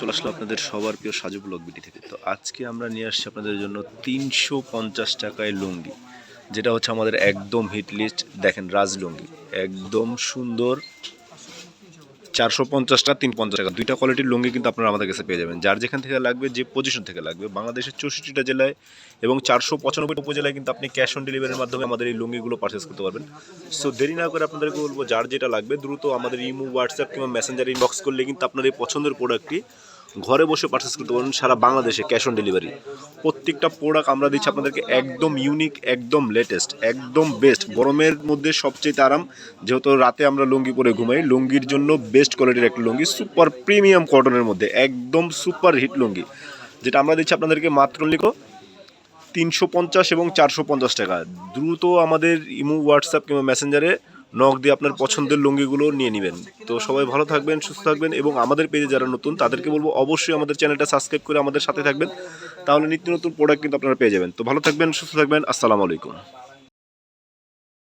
চলে আসলো আপনাদের সবার প্রিয় সাজু ব্লগ বিটি থেকে। তো আজকে আমরা নিয়ে আসছি আপনাদের জন্য তিনশো পঞ্চাশ টাকায় লুঙ্গি, যেটা হচ্ছে আমাদের একদম হিট লিস্ট দেখেন, রাজ লুঙ্গি, একদম সুন্দর। চারশো পঞ্চাশ টাকা তিন পঞ্চাশ টাকা। দুইটা কোয়ালিটির লুঙ্গি কিন্তু আপনারা আমাদের কাছে পেয়ে যাবেন। যার যেখান থেকে লাগবে, যে পজিশন থেকে লাগবে। বাংলাদেশের চৌষট্টিটা জেলায় এবং চারশো পঁচানব্বই উপজেলায় কিন্তু আপনি ক্যাশ অন ডেলিভারির মাধ্যমে আমাদের এই লুঙ্গিগুলো পারচেস করতে পারবেন। সো দেরি না করে আপনাদেরকে বলব, যার যেটা লাগবে, দ্রুত আমাদের ইমো হোয়াটসঅ্যাপ কিংবা মেসেঞ্জার ইনবক্স করলে কিন্তু আপনার এই পছন্দের প্রোডাক্টটি ঘরে বসে পারচেস করতে পারবেন সারা বাংলাদেশে ক্যাশ অন ডেলিভারি প্রত্যেকটা প্রোডাক্ট আমরা দিচ্ছি আপনাদেরকে একদম ইউনিক একদম লেটেস্ট একদম বেস্ট গরমের মধ্যে সবচেয়ে আরাম, যেহেতু রাতে আমরা লুঙ্গি পরে ঘুমাই, লুঙ্গির জন্য বেস্ট কোয়ালিটির একটা লুঙ্গি সুপার প্রিমিয়াম কটনের মধ্যে, একদম সুপার হিট লুঙ্গি। যেটা আমরা দিচ্ছি আপনাদেরকে মাত্র লিখো, তিনশো পঞ্চাশ এবং চারশো পঞ্চাশ টাকা। দ্রুত আমাদের ইমো হোয়াটসঅ্যাপ কিংবা মেসেঞ্জারে নক দিয়ে আপনার পছন্দের লুঙ্গিগুলো নিয়ে নেবেন। তো সবাই ভালো থাকবেন সুস্থ থাকবেন এবং আমাদের পেজে যারা নতুন তাদেরকে বলব অবশ্যই আমাদের চ্যানেলটা সাবস্ক্রাইব করে আমাদের সাথে থাকবেন। তাহলে নিত্য নতুন প্রোডাক্ট কিন্তু আপনারা পেয়ে যাবেন। তো ভালো থাকবেন সুস্থ থাকবেন আসসালামু আলাইকুম।